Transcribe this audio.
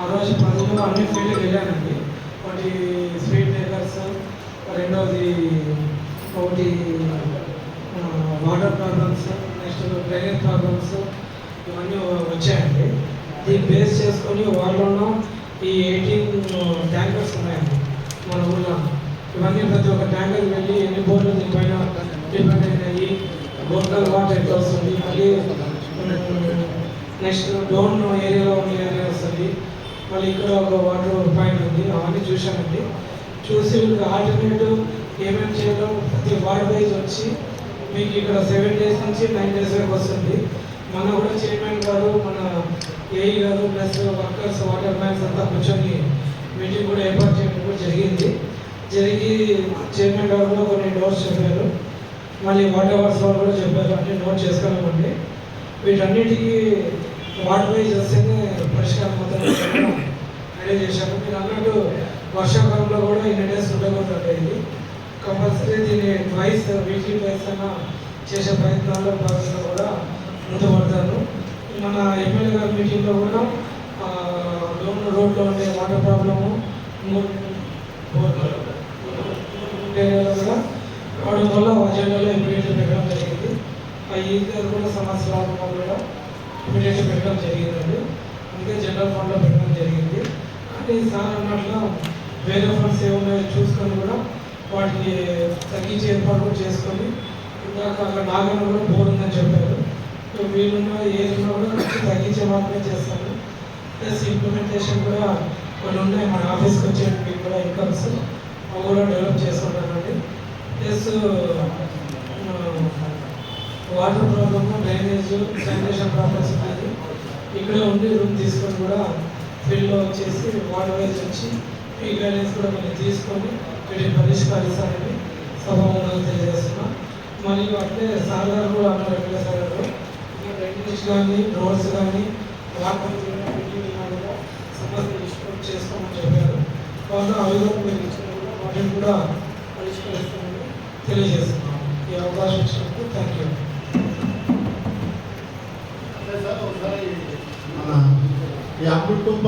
ఆ రోజు పనులు అన్ని ఫీల్డ్కి వెళ్ళానండి. ఒకటి స్వీట్ మేకర్స్ రెండవది ఒకటి water problems next drainage problems ఇవన్నీ వచ్చాయండి. దీన్ని బేస్ చేసుకొని వాళ్ళలో ఈ ఎయిటీన్ ట్యాంకర్స్ ఉన్నాయండి మన ఊళ్ళో ఇవన్నీ ప్రతి ఒక్క ట్యాంకర్ వెళ్ళి ఎన్ని బోర్లు దీనిపైన డిపెండ్ అయినాయి. బోర్డర్ వాటర్ ఎట్లా వస్తుంది మళ్ళీ నెక్స్ట్ డౌన్ ఏరియాలో ఉన్న ఏరియా వస్తుంది. మళ్ళీ ఇక్కడ ఒక వాటర్ పాయింట్ ఉంది. అవన్నీ చూశానండి. చూసి మీకు ఆల్టర్నేటివ్ ఏమేమి చేయాలో ప్రతి వార్డ్ వైజ్ వచ్చి మీకు ఇక్కడ సెవెన్ డేస్ నుంచి నైన్ డేస్ వరకు వస్తుంది. మన కూడా చైర్మన్ గారు మన ఏఈ గారు ప్లస్ వర్కర్స్ వాటర్ మ్యాన్స్ అంతా కూర్చొని మీటింగ్ కూడా ఏర్పాటు చేయడం కూడా జరిగింది. జరిగి చైర్మన్ గారు కూడా కొన్ని నోట్స్ చెప్పారు. మళ్ళీ వాటర్ వర్క్స్ వాళ్ళు కూడా చెప్పారు. అన్ని నోట్ చేసుకోలేమండి వీటన్నిటికీ వాటర్ వైజ్ వస్తేనే పరిష్కారం అవుతుంది రెడీ చేశాను మీరు అన్నట్టు వర్షాకాలంలో కూడా ఇన్ని డేస్ ఉండకూడదు ఇది కంపల్సరీ దీన్ని ట్వైస్ వీక్లీ ట్వైస్ అన్న చేసే ప్రయత్నాల్లో భాగంగా కూడా ముందుపడతాను మన ఎమ్మెల్యే గారి మీటింగ్లో కూడా లోన్ రోడ్లో ఉండే వాటర్ ప్రాబ్లము కూడా వాటి వల్ల అజెండాలో ఇంప్లిమెంట్ పెట్టడం జరిగింది ఆ ఈ కూడా సమస్య రావడం కూడా ఇమీడియట్ పెట్టడం జరిగిందండి. అందుకే జనరల్ ఫండ్లో పెట్టడం జరిగింది. అంటే సార్ అన్నట్లు వేరే ఫండ్స్ ఏమున్నాయో చూసుకొని కూడా వాటికి తగ్గించే ఏర్పాటు చేసుకొని ఇందాక అక్కడ నాగన్న కూడా బోర్ ఉందని చెప్పారు. వీళ్ళున్న ఏదున్నా కూడా తగ్గించే మాత్రమే చేస్తాను. ప్లస్ ఇంప్లిమెంటేషన్ కూడా కొన్ని ఉన్నాయి. మన ఆఫీస్కి వచ్చేటువంటి కూడా ఇన్కమ్స్ అవి కూడా డెవలప్ చేస్తున్నానండి. Plus water problem drainage sanitation problems ఉన్నాయి. ఇక్కడే ఉండి రూమ్ తీసుకొని కూడా ఫీల్డ్లో వచ్చేసి వాటర్ వైజ్ వచ్చి ఈ గైడెన్స్ కూడా మనం తీసుకొని వీటిని పరిష్కరిస్తారని సభలో తెలియజేస్తున్నాం. మరియు అట్లే సార్ గారు కూడా అన్నారు ఎమ్మెల్యే సార్ గారు డ్రైనేజ్ కానీ రోడ్స్ కానీ వాటర్ కూడా సమస్యలు చేసుకోమని చెప్పారు. వాళ్ళు అవి కూడా మీరు ఇచ్చిన కూడా వాటిని కూడా పరిష్కరిస్తామని తెలియజేస్తున్నాం. ఈ అవకాశం ఇచ్చినందుకు థ్యాంక్ యూ అంటే సార్